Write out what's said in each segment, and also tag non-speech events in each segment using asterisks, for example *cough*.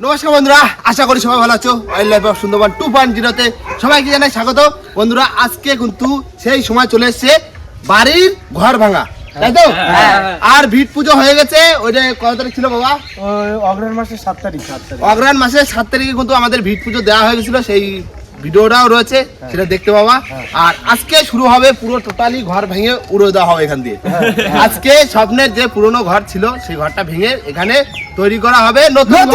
নমস্কার বন্ধুরা আশা করি সবাই ভালো আছো। Wildlife of Sundarban two point জিরোতে সবাইকে জানাই স্বাগত। বন্ধুরা আজকে কিন্তু সেই সময় চলে এসছে বাড়ির ঘর ভাঙা তাই তো? আর ভিট পুজো হয়ে গেছে ওইটা কত তারিখ ছিল বাবা? ওই অগ্রহণ মাসের সাত তারিখ সাত মাসের সাত তারিখে কিন্তু আমাদের ভিট পুজো দেওয়া হয়ে গেছিল সেই ভিডিওটাও রয়েছে সেটা দেখতে পাবা। আর আজকে শুরু হবে পুরো টোটালি ঘর ভেঙে উড়ে দেওয়া হবে এখান দিয়ে। আজকে স্বপ্নের যে পুরনো ঘর ছিল সেই ঘরটা ভেঙে এখানে তৈরি করা হবে নতুন?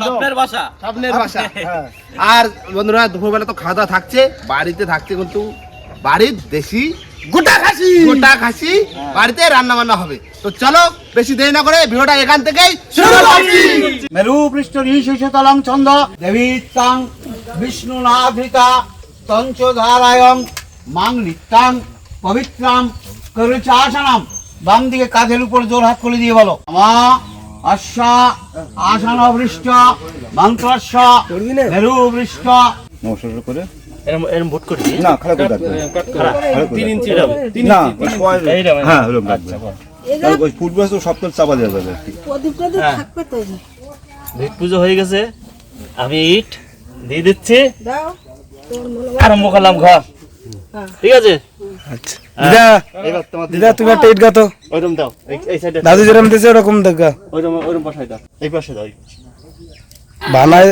স্বপ্নের বাসা। স্বপ্নের বাসা। হ্যাঁ। আর বন্ধুরা দুপুরবেলা তো খাওয়া দাওয়া থাকছে বাড়িতে থাকছে কিন্তু বাড়ির দেশি গোটা খাসি। গোটা খাসি বাড়িতে রান্না বান্না হবে। তো চলো বেশি দেরি না করে ভিডিওটা এখান থেকেই শুরু করছি। মেরু পৃষ্ঠ ঋষিতলং ছন্দ দেবী তাং বিষ্ণু নাধিকা তঞ্চ ধারায়ং মাং নিত্যাং পবিত্রাম করুচাসনম। বাম দিকে কাঁধের উপর জোর হাত করে দিয়ে বলো। মা অশ্বা আসন বৃষ্ট মন্ত্রস্ব মেরু পৃষ্ঠ। নমস্কার করে। এরম এরম ভোট করি না খারাপ করে রাখবে তিন ইঞ্চি হবে না হ্যাঁ ওরকম রাখবে ওই ফুটবল তো সব তো চাপা দেওয়া যাবে ভিট পুজো হয়ে গেছে। আমি ইট দিয়ে দিচ্ছি। দাও। তোর আরম্ভ করলাম ঘর। ঠিক আছে? দিদা দিদা তুমি একটা ইট গাতো ওইরকম দাও। এই- এই সাইডে দাদু যেরকম দিয়েছে ওরকম দেখা ওইরকম ওইরকম বসাই দাও। এই পাশে দাও বানায়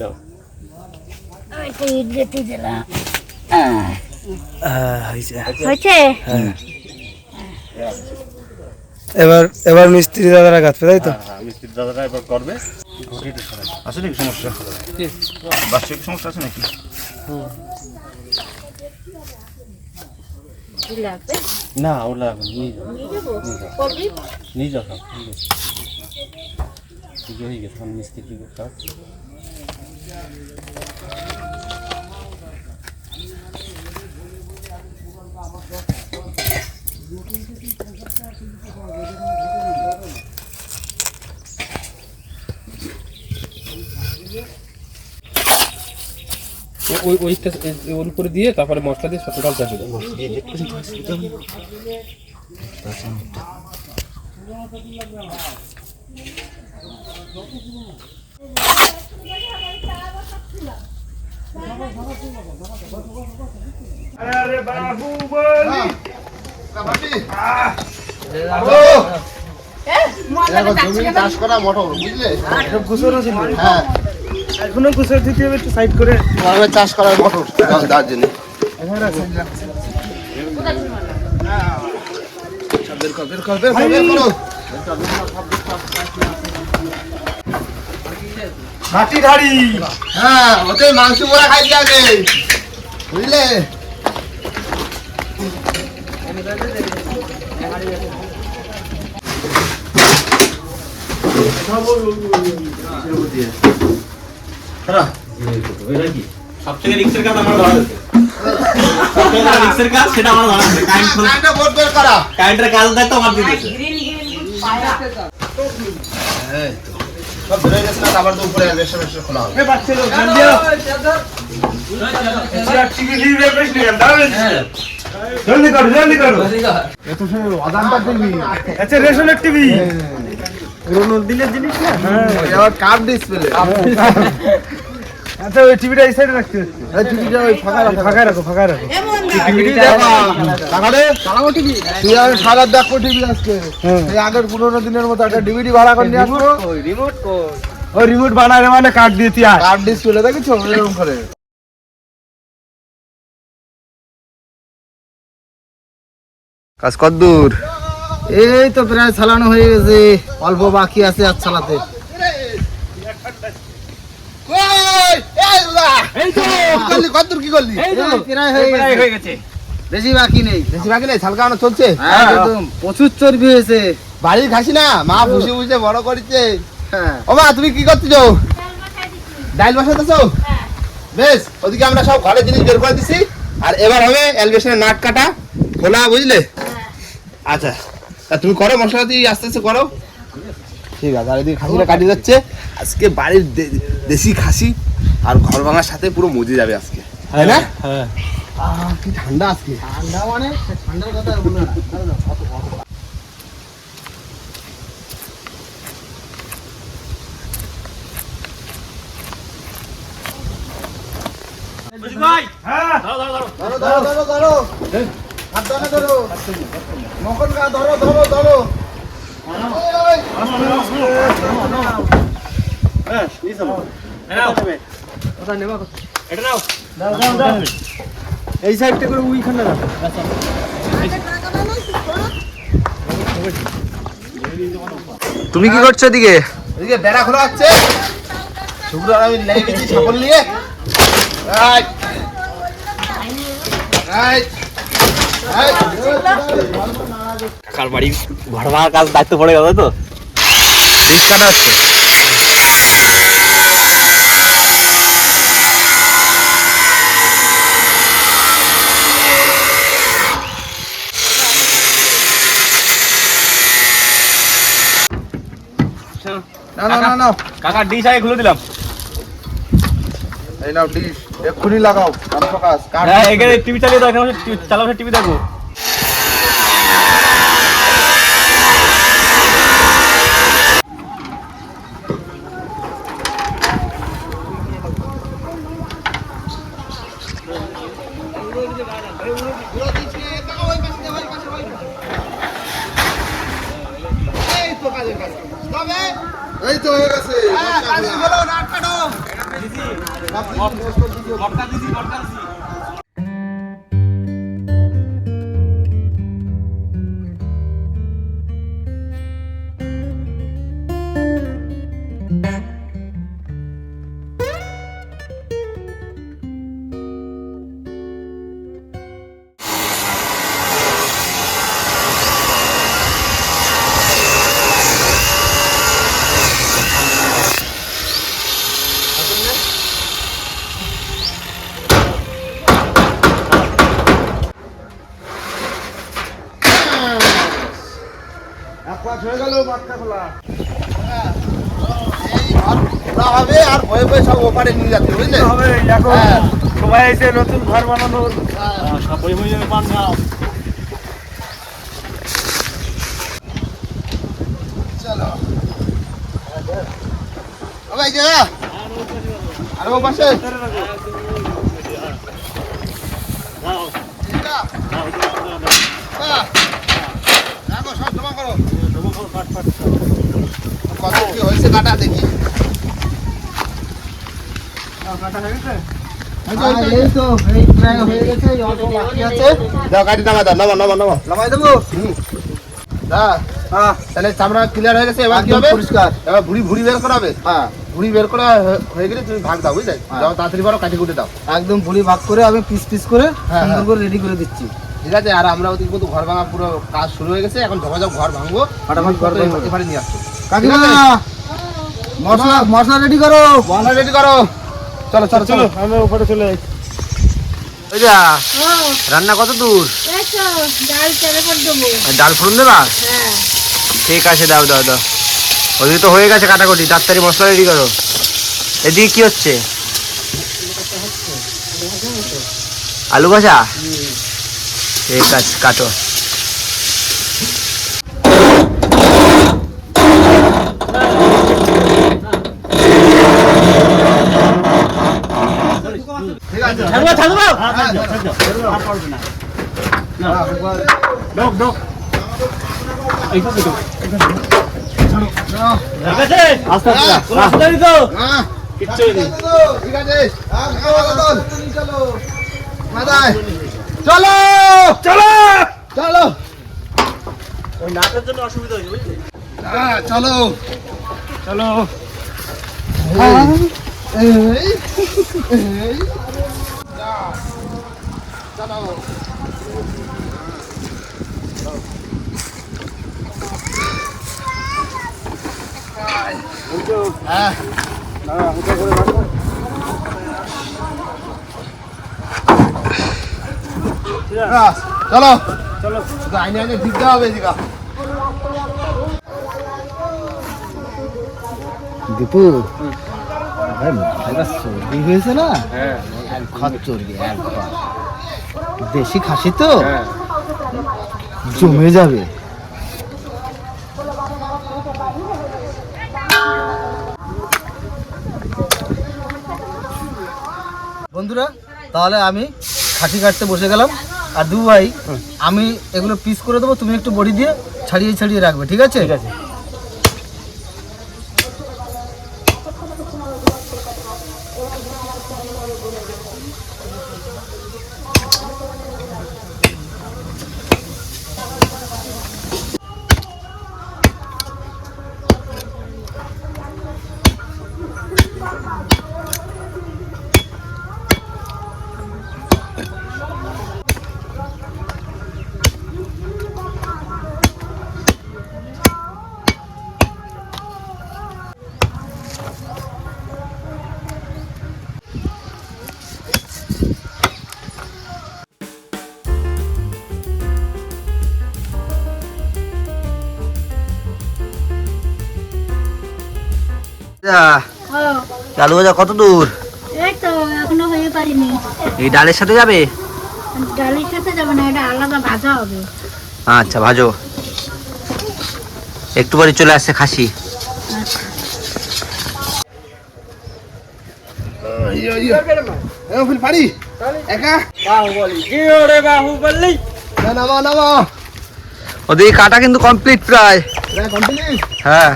দাও। এবার এবার মিস্ত্রি দাদারা গাঁথবে তাই তো? হ্যাঁ মিস্ত্রি দাদারা এবার করবে। আছে নাকি সমস্যা? বার্ষিক সমস্যা আছে নাকি? না নিয়ে যাও। নিয়ে যাও। নিয়ে যাও। হয়ে গেছে মিস্ত্রি হবে। ওই ওইটা ওর উপরে দিয়ে তারপরে মশলা দিয়ে টোটাল চাষে দেবো। জমি চাষ করা মটর বুঝলে? হ্যাঁ। এখনও কুসর দিতে হবে একটু সাইড করে? চাষ করা মটর তার বের কর, বের কর, বের কর, বের করো। মাটি ধাড়ি হ্যাঁ ওতে মাংস পোড়া খাইতে আগে বুঝলে? সব থেকে রিক্সের কাজ আমার ধরা আছে। সব রিক্সের কাজ সেটা আমার ধরা আছে। কারেন্ট কারেন্টটা বোর্ড বের করা কারেন্টের কাজ আমার দিয়ে এই তো। সব ধরে গেছে না আবার তো উপরে রেস্টার রেস্টার খোলা হবে। জলদি করো জলদি করো। আচ্ছা রেশনের টিভি। পুরোনো দিনের জিনিস না? আবার কাপ ডিসপ্লে আচ্ছা ওই টিভিটা এই সাইডে রাখতে হচ্ছে এই টিভিটা ওই ফাঁকা রাখো। ফাঁকা রাখো ফাঁকা রাখো। টিভি দেখো টিভি? তুই সারা দেখো টিভি আজকে। এই আগের পুরোনো দিনের মতো একটা ডিভিডি ভাড়া করে নিয়ে আসব। রিমোট ওই রিমোট বানায় মানে কাট দিয়ে তুই আয়। কাপ ডিসপ্লে দেখেছ? এরকম করে। কাজ কত দূর। এই তো প্রায় চালানো হয়ে গেছে। অল্প বাকি আছে আর চালাতে কত দূর কি করলি? হয়ে গেছে। বেশি বাকি নেই। বেশি বাকি নেই ছালকানো চলছে? প্রচুর চর্বি হয়েছে। বাড়ির খাসি না? মা বসে বসে বড় করেছে। হ্যাঁ। ও মা তুমি কি করতেছো? ডাইল বসাতেছো বেশ ওদিকে আমরা সব ঘরের জিনিস বের করে দিছি। আর এবার হবে এলভেশনের নাট কাটা। খোলা বুঝলে? আচ্ছা। তা তুমি করো মশলা দিয়ে আস্তে আস্তে করো। ঠিক আছে আর এদিকে খাসিটা কাটিয়ে যাচ্ছে। আজকে বাড়ির দেশি খাসি আর ঘর ভাঙার সাথে পুরো মজে যাবে আজকে। তাই না? হ্যাঁ। কি ঠান্ডা আজকে। ঠান্ডা মানে ঠান্ডার কথা বলো না। হ্যাঁ। ধরো ধরো। ধরো ধরো ধরো। এই সাইডটা করে ওইখানে রাখ তুমি কি করছ এদিকে? এদিকে বেড়া খোলা হচ্ছে। শুক্র আমি লেগে গেছি ছাগল নিয়ে। রাইট। রাইট। কাকার বাড়ি ঘর ভাড়ার কাজ দায়িত্ব পড়ে গেল তো। রিস্ক কাটা হচ্ছে না না না। না কাকার ডিশ আগে খুলে দিলাম। এই নাও ডিশ এক্ষুনি লাগাও কাট হ্যাঁ এখানে টিভি চালিয়ে দাও এখানে বসে চালা বসে টিভি দেখো। এই তো হয়ে গেছে। এক খোলা হবে আর ভয়ে ভয়ে সব ওপারে নিয়ে যাচ্ছে বুঝলে হবে এখন হ্যাঁ। সবাই এসে নতুন ঘর বানানোর সব বই বই পান নাও চলো এই যে আর ও পাশে? হ্যাঁ। রাখো, সব জমা করো। কত কি হয়েছে কাটা দেখি তাহলে চামড়া ক্লিয়ার হয়ে গেছে এবার কি হবে পরিষ্কার এবার ভুড়ি ভুড়ি বের করাবে হ্যাঁ ভুড়ি বের করা হয়ে- গেলে তুমি ভাগ দাও বুঝলে। যাও তাড়াতাড়ি বড় কাটি কুটে দাও একদম ভুড়ি ভাগ করে আমি পিস পিস করে সুন্দর। করে রেডি করে দিচ্ছি ঠিক আছে আর আমরা ওদিকে কিন্তু ঘর ভাঙা পুরো কাজ শুরু হয়ে গেছে এখন ঝমাঝম ঘর ভাঙবো ফাটাফাট ঘর। এবারে নিয়ে আসছো কাকিমা মশলা মশলা রেডি করো বন্ধ রেডি করো চলো চলো চলো। আমি উপরে চলে যাই ওই রান্না কত দূর? ডাল ফোড়ন দেবা? হ্যাঁ। ঠিক আছে দাও দাও দাও। ওদিকে তো হয়ে গেছে কাটাকুটি তাড়াতাড়ি মশলা রেডি করো। এদিকে কি হচ্ছে? আলু ভাজা? ঠিক আছে কাটো ঠিক আছে ছাড়বো ছাড়বো ডক ডক ঠিক আছে আস্তে আস্তে কোনো অসুবিধা নেই তো হ্যাঁ কিচ্ছু নেই ঠিক আছে চলো চলো চলো অসুবিধা চলো চলো। চলো হ্যাঁ হ্যাঁ, চলো চলো আইনে আইনে দিতে হবে এদিকে দীপু সর্দি হয়েছে না এক ঘর চর্বি এক ঘর দেশি খাসি তো? জমে যাবে। বন্ধুরা তাহলে আমি খাসি কাটতে বসে গেলাম। আর দু ভাই আমি এগুলো পিস করে দেবো তুমি একটু বড়ি দিয়ে ছাড়িয়ে ছাড়িয়ে রাখবে ঠিক আছে? ঠিক আছে। ও আলু ভাজা কত দূর? এই তো এখনও হয়ে পারিনি। এই ডালের সাথে যাবে? ডালের সাথে যাবে না এটা আলাদা ভাজা হবে। আচ্ছা ভাজো। একটু পরে চলে আসছে খাসি। ইয়ো ইয়ো। একা? না নামা নামা ওদিকে কাটা কিন্তু কমপ্লিট প্রায়। হ্যাঁ।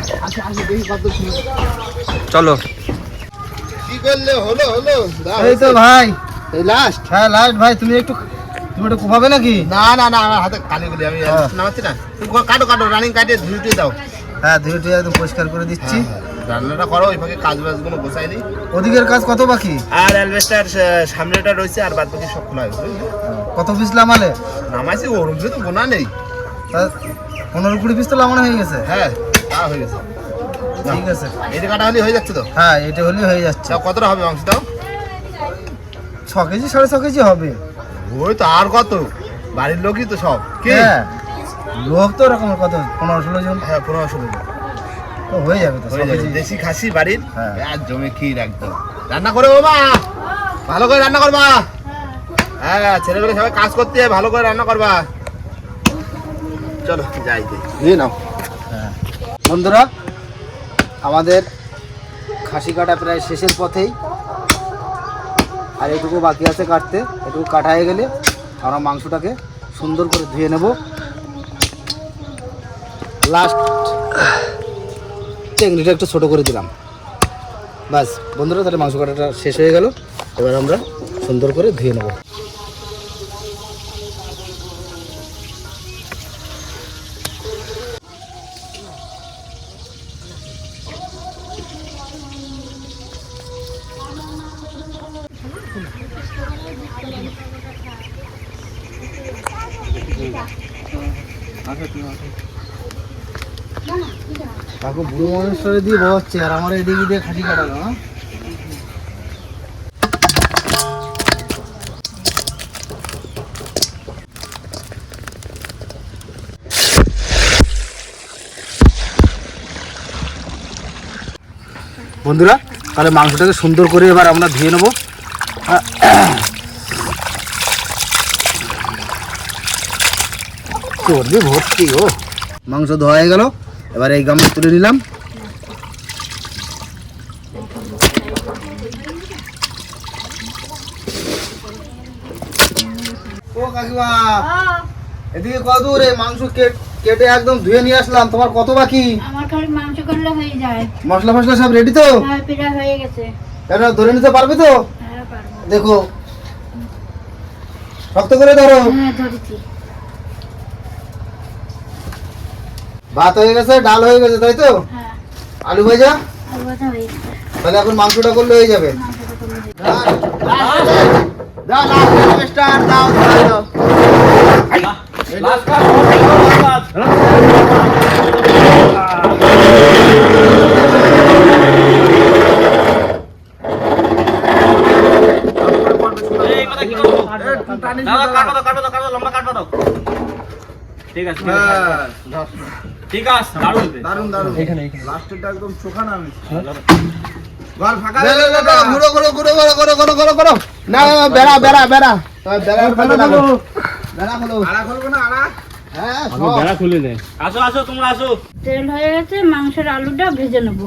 চলো। কি করলে? হলো হলো। এই তো ভাই। এই লাস্ট হ্যাঁ লাস্ট ভাই তুমি একটু তুমি একটু কোপাবে নাকি? না না না আমার হাতে কালি গুলি আমি হ্যাঁ। নামাচ্ছি না। তুমি কাটো কাটো রানিং কাটিয়ে ধুইতে দাও। হ্যাঁ ধুয়েটি একদম পরিষ্কার করে দিচ্ছি। রান্নাটা করো ওই ফাঁকে কাজ বাজগুলো গোছাই দিই ওদিকের কাজ কত বাকি? আর অ্যালবেস্টার সামনেটা রয়েছে আর বাদ বাকি সব খোলা কত পিস লামালে নামাইছি ওরম তো গোনা নেই। পনেরো কুড়ি পিস তো লামানো হয়ে গেছে। হ্যাঁ তা হয়ে গেছে। ঠিক আছে। এটা কাটা হলে হয়ে যাচ্ছে তো? হ্যাঁ এটা হলে হয়ে যাচ্ছে। কতটা হবে মাংস দাও ছ কেজি সাড়ে ছ কেজি হবে। ওই তো আর কত? বাড়ির লোকই তো সব। কে? হ্যাঁ লোক তো এরকম কত? পনেরো ষোলো জন। হ্যাঁ পনেরো ষোলো জন। তো হয়ে যাবে তো হয়ে দেশি খাসি বাড়ির? হ্যাঁ। আর জমে ক্ষীর একদম। রান্না করে ও মা ভালো করে রান্না করবা। হ্যাঁ ছেলেগুলো সবাই কাজ করতে ভালো করে রান্না করবা। চলো যাই। নিয়ে নাও। বন্ধুরা আমাদের খাসি কাটা প্রায় শেষের পথেই। আর এটুকু বাকি আছে কাটতে এটুকু কাটা হয়ে গেলে আমরা মাংসটাকে সুন্দর করে ধুয়ে নেব। লাস্ট টেংরিটা একটু ছোটো করে দিলাম। বাস বন্ধুরা তাহলে মাংস কাটাটা শেষ হয়ে গেল। এবার আমরা সুন্দর করে ধুয়ে নেব। কাকু বুড়ো মানুষের দিয়ে বসাচ্ছে আর আমার এদিকে দিয়ে খাসি কাটালো হ্যাঁ? বন্ধুরা, তাহলে মাংসটাকে সুন্দর করে এবার আমরা ধুয়ে নেব। চর্বি ভর্তি ও। মাংস ধোয়া হয়ে গেল এবার এই গামলা তুলে নিলাম। ও কাকিমা এদিকে কত দূর এই মাংস কেট- কেটে একদম ধুয়ে নিয়ে আসলাম তোমার কত বাকি? আমার খালি মাংস করলে হয়ে যায়। মশলা ফসলা সব রেডি তো? হ্যাঁ পিঠা হয়ে গেছে। এটা ধরে নিতে পারবে তো? হ্যাঁ পারব। দেখো শক্ত করে ধরো। হ্যাঁ ধরেছি। ভাত হয়ে গেছে ডাল হয়ে গেছে তাই তো? আলু ভাজা? তাহলে এখন মাংসটা করলে হয়ে যাবে। ঠিক আছে হ্যাঁ। ঠিক আছে। দারুণ দারুণ দারুণ এখানে এখানে। লাস্টেরটা একদম চোখা নামে ঘর ফাঁকা ঘুরো ঘুরো ঘুরো ঘুরো ঘুরো ঘুরো ঘুরো ঘুরো। না বেড়া বেড়া বেড়া। বেড়া বেড়া খোলো। বেড়া খোলো। আড়া খুলবো না আড়া? হ্যাঁ। বেড়া খুলে আসো আসো তোমরা আসো। তেল হয়ে গেছে মাংসের আলুটা ভেজে নেব।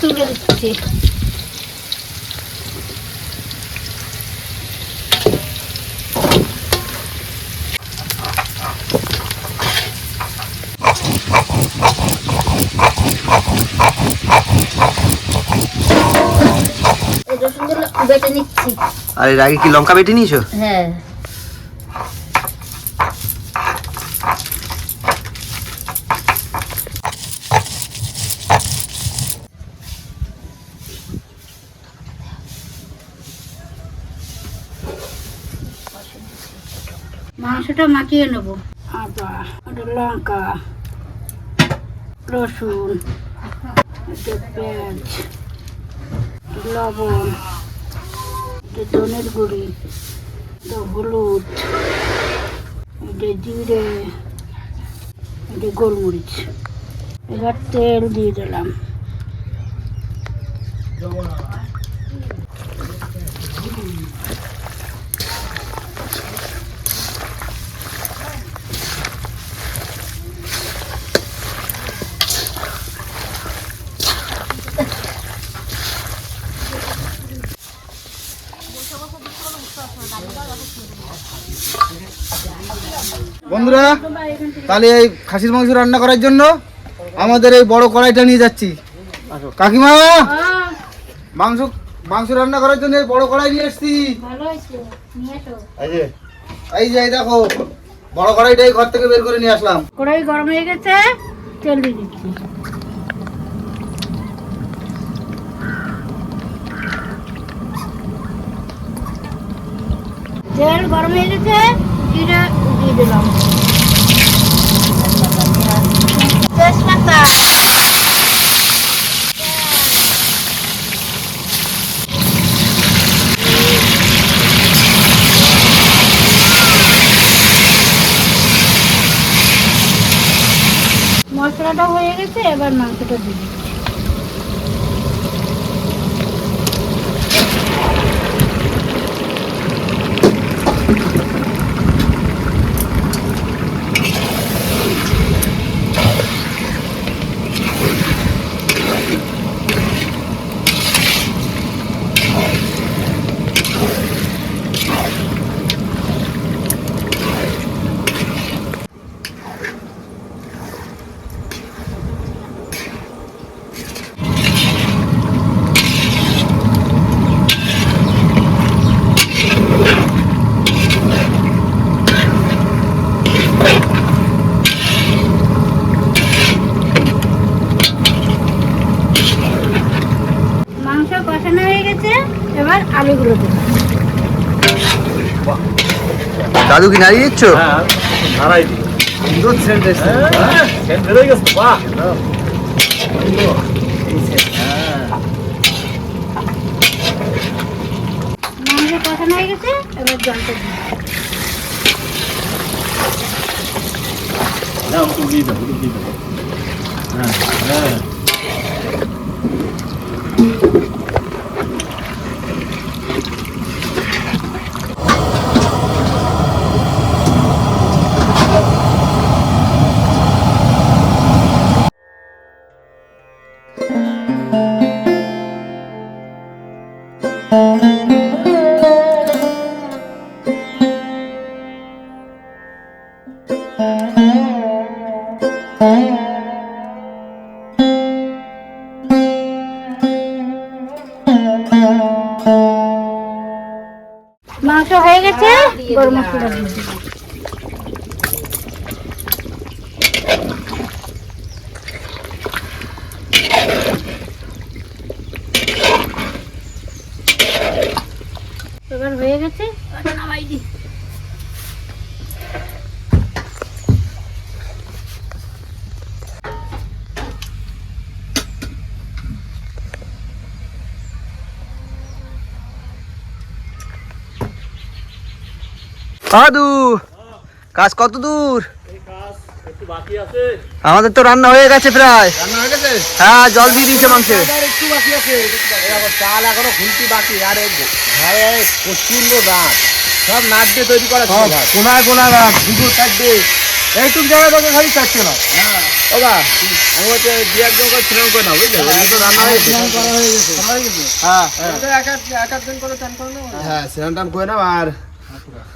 তুলে দিচ্ছি। এই রসুনগুলো বেটে নিচ্ছি। আর এর আগে কি লঙ্কা বেটে নিয়েছো? হ্যাঁ। মাংসটা মাখিয়ে নেব। আদা একটা লঙ্কা, রসুন, একটা পেঁয়াজ, একটু লবণ, একটু ধনের গুঁড়ি, একটু হলুদ এটা জিরে এটা গোলমরিচ। এবার তেল দিয়ে দিলাম। বন্ধুরা, তাহলে এই খাসির মাংস রান্না করার জন্য আমাদের এই বড় কড়াইটা নিয়ে যাচ্ছি। কাকিমা, মাংস মাংস রান্না করার জন্য এই বড় কড়াই নিয়ে এসছি। এই যে, এই এই দেখো, বড় কড়াইটাই ঘর থেকে বের করে নিয়ে আসলাম। কড়াই গরম হয়ে গেছে, তেল দিয়ে দিচ্ছি। তেল গরম হয়ে গেছে জিরে দিয়ে দিলাম তেজপাতা মশলাটা হয়ে গেছে এবার মাংসটা দিয়ে দিচ্ছি মাংস কষানো হয়ে গেছে এবার আলুগুলো দেবো দাদু কি নাড়িয়ে দিচ্ছ? কষানো হয়ে গেছে এবার জলটা দিই মাংস গরম মশলা দিয়ে দিবো এবার হয়ে গেছে ওটা নামাই দি দাদু কাজ কত দূর? আমাদের তো রান্না হয়ে গেছে প্রায়। রান্না হয়ে গেছে? হ্যাঁ জল দিয়ে দিয়েছে মাংসে। আর একটু বাকি আছে। চাল এখনও খুলতি বাকি আর ঘরে দাঁত সব নাট দিয়ে তৈরি করা। কোনায় কোনায় দুটো চারটে এইটুক জায়গা তোকে খালি চাচ্ছে না বাবা আমি হচ্ছে দু একজন করে স্নান করে না বুঝলে? ওগুলো তো রান্না হ্যাঁ হ্যাঁ স্নান টান করে নাও আর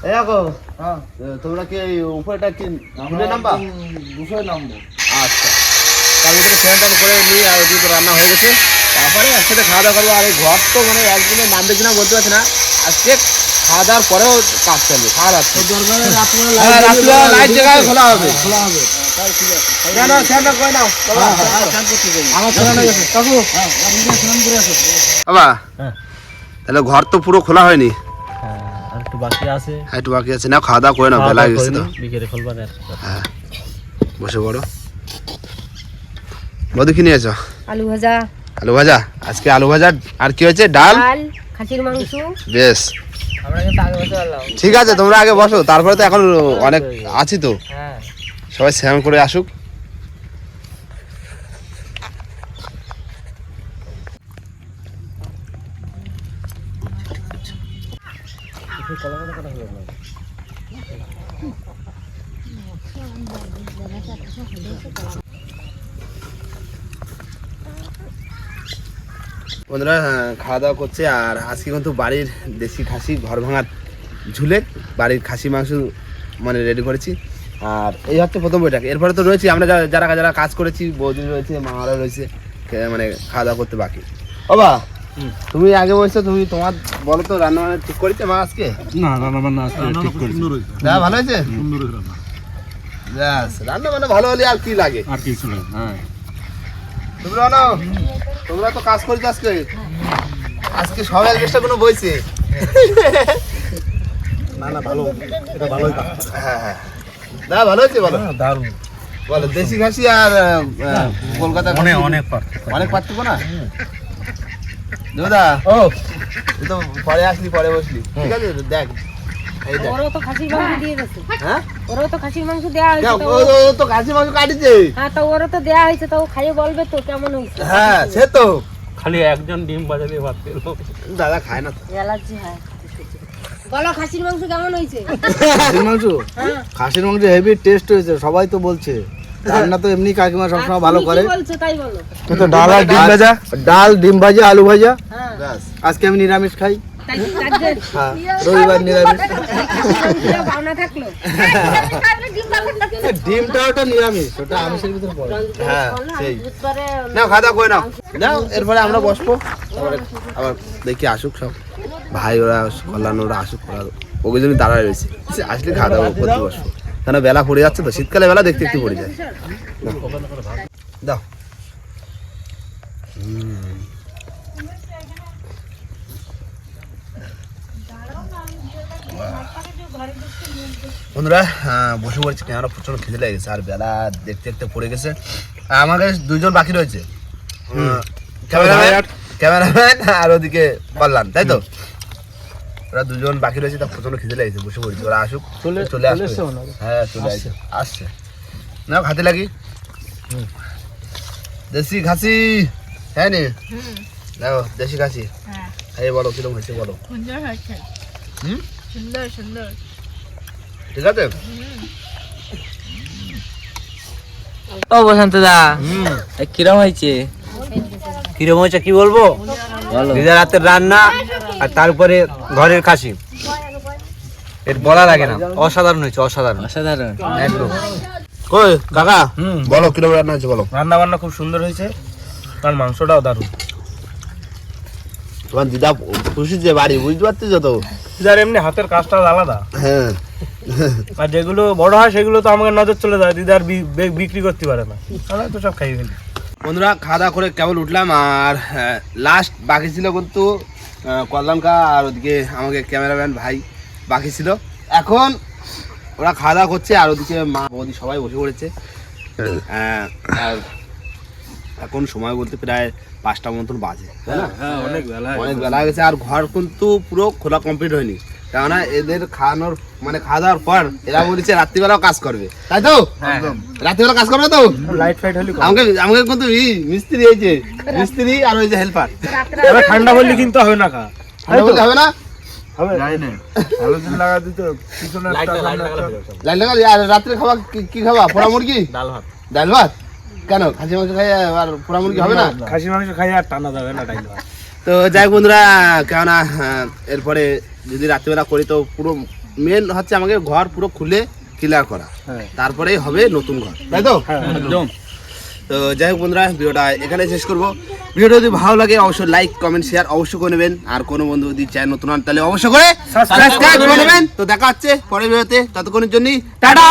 দেখো তোমরা কি উপরেটা কি ঘুরে নামবা? আচ্ছা। করে নিই আর ওদিকে রান্না হয়ে গেছে। তারপরে একসাথে খাওয়া দাওয়া করব। আর এই ঘর তো মানে একদিনে নামবে কিনা বলতে পারছি না। আজকে খাওয়া দাওয়ার পরেও কাজ চলবে রাত্রে হ্যাঁ লাইট জায়গায় খোলা হবে। খোলা হবে। হয়ে। তাহলে ঘর তো পুরো খোলা হয়নি। একটু বাকি আছে। হ্যাঁ একটু বাকি আছে। না খাওয়া দাওয়া করে না বেলা হয়ে গেছে তো। বিকেলে খুলবার হ্যাঁ বসে পড়ো। বধু কি নিয়েছ আলু ভাজা। আলু ভাজা? আজকে আলু ভাজা আর কি হয়েছে? ডাল? ডাল খাসির মাংস। বেশ। ঠিক আছে তোমরা আগে বসো তারপরে তো এখন অনেক আছি তো। সবাই স্নান করে আসুক বন্ধুরা আহ, খাওয়া দাওয়া করছে আর আজকে কিন্তু বাড়ির দেশি খাসি ঘর ভাঙার ঝুলে বাড়ির খাসি মাংস মানে রেডি করেছি। আর এই হচ্ছে প্রথম বইটাকে এরপরে তো রয়েছে আমরা যারা যারা কাজ করেছি বৌদি রয়েছে মামারা রয়েছে মানে খাওয়া দাওয়া করতে বাকি। বাবা তুমি আগে বলছো তুমি তোমার বলো তো রান্না বান্না ঠিক করেছে মা আজকে? না রান্না বান্না আজকে ঠিক করেছি। না ভালো হয়েছে? সুন্দর হয়েছে রান্না। ব্যাস রান্না বান্না ভালো হলে আর কি লাগে? আর কিছু না হ্যাঁ। তোমরা বলো তোমরা তো কাজ করেছ আজকে? আজকে সব অ্যালবেস্টার কোনো বইছে? না না ভালো। এটা ভালোই হ্যাঁ হ্যাঁ। না ভালো হয়েছে বলো দারুণ। বলো দেশি খাসি আর কলকাতা অনেক অনেক পার্থক্য। অনেক পার্থক্য না? দাদা ও। তুই তো পরে আসলি পরে বসলি। ঠিক আছে দেখ। এই ওরাও তো খাসির মাংস দিয়ে গেছে। হ্যাঁ? ওরাও তো খাসির মাংস দেওয়া হয়েছে তো ও ও- ও তো খাসি মাংস কাটিছে। হ্যাঁ তো ওরা তো দেওয়া হয়েছে তো খাইয়ে বলবে তো কেমন হয়েছে। হ্যাঁ সে তো। খালি একজন ডিম বাজালে ভাত খেলো। দাদা খায় না তো। অ্যালার্জি হয়। বলো খাসির মাংস কেমন হয়েছে? খাসির মাংস? খাসির মাংস হেভি টেস্ট হয়েছে সবাই তো বলছে। রান্না তো এমনি কাকিমা সবসময় ভালো করে কি বলছো তাই বলো। তো ডাল আর ডিম ভাজা ডাল ডিম ভাজা আলু ভাজা। হ্যাঁ। ব্যাস। আজকে আমি নিরামিষ খাই। হ্যাঁ রবিবার নিরামিষ ডিমটা ওটা নিরামিষ ওটা আমিষের ভিতরে পড়ে হ্যাঁ সেই নাও নাও নাও এরপরে আমরা বসবো আবার দেখি আসুক সব ভাই ওরা কল্যাণ ওরা আসুক ওরা ওকে জন্য দাঁড়ায় রয়েছে আসলে খাওয়া দাওয়া করতে বসবো কেন বেলা পড়ে যাচ্ছে তো শীতকালে বেলা দেখতে একটু পড়ে যায় দাও হুম। বন্ধুরা বসে পড়েছি কেন? প্রচণ্ড খিদে লেগেছে আর বেলা দেখতে দেখতে পড়ে গেছে। আর আমার কাছে দুইজন বাকি রয়েছে। Cameraman cameraman? আর ওদিকে কল্যাণ তাই তো? ওরা দুজন বাকি রয়েছে তা প্রচণ্ড খিদে লেগেছে বসে পড়েছি। ওরা আসুক চলে চলে আসবে। হ্যাঁ। চলে আসছে। আসছে। না খাতে লাগি। দেশি খাসি হ্যাঁ নি? দেখো দেশি খাসি। হ্যাঁ। বলো কীরকম হয়েছে বলো। সুন্দর হয়েছে। হুম? সুন্দর সুন্দর। ঠিক আছে? ও বসন্ত দা। কিরম হয়েছে? কিরম হয়েছে কি বলব? দিদার হাতের রান্না আর তারপরে ঘরের খাসি। এর বলা লাগে না। অসাধারণ হয়েছে অসাধারণ। অসাধারণ। একদম। কই কাকা? বলো কীরকম রান্না হয়েছে বলো। রান্না বান্না খুব সুন্দর হয়েছে। আর মাংসটাও দারুণ। তোমার দিদা খুশি যে বাড়ি বুঝতে পারছিস তো? যার এমনি হাতের কাজটা আলাদা। হ্যাঁ। *laughs* আর যেগুলো বড় হয় সেগুলো তো আমাকে নজর চলে যায়। দিদার বি- বে- বিক্রি করতে পারে না। আমরা তো সব খাই ফেলি। বন্ধুরা খাওয়া দাওয়া করে কেবল উঠলাম আর লাস্ট বাকি ছিল কিন্তু কল্যাণকা আর ওদিকে আমাকে ক্যামেরাম্যান ভাই বাকি ছিল। এখন ওরা খাওয়া দাওয়া করছে আর ওদিকে মা বৌদি সবাই বসে পড়েছে। আর এখন সময় বলতে প্রায় পাঁচটা মতন বাজে অনেক বেলা অনেক বেলা হয়ে গেছে আর ঘর কিন্তু পুরো খোলা কমপ্লিট হয়নি। কেননা এদের খাওয়ানোর মানে খাওয়া দাওয়ার পর এরা বলেছে রাত্রিবেলাও কাজ করবে। তাই তো? রাত্রিবেলা কাজ করবে তো? লাইট ফাইট হলে আমাকে আমাকে কিন্তু ই মিস্ত্রি হয়েছে মিস্ত্রি আর ওই যে হেল্পার এবার ঠান্ডা বললে কিন্তু হবে না খা হবে না? লাইন। লাগালি আর রাত্রে খাওয়া কি- কি খাওয়া পোড়া মুরগি? ডাল ভাত। ডাল ভাত? কেন? খাসি মাংস খাই আর পোড়া মুরগি হবে না? খাসি মাংস খাই আর টানা যাবে না ডাইল ভাত। তো যাই হোক বন্ধুরা কেননা আহ, এরপরে যদি রাত্রিবেলা করি তো পুরো মেন হচ্ছে আমাকে ঘর পুরো খুলে ক্লিয়ার করা। তারপরেই হবে নতুন ঘর তাই তো? একদম। তো যাই হোক বন্ধুরা ভিডিওটা এখানে শেষ করব। ভিডিওটা যদি ভালো লাগে অবশ্যই লাইক কমেন্ট শেয়ার অবশ্যই করে নেবেন। আর কোনো বন্ধু যদি চ্যানেল নতুন হন তাহলে অবশ্যই করে সাবস্ক্রাইব করে নেবেন। তো দেখা হচ্ছে পরের ভিডিওতে ততক্ষণের জন্যই টাটা!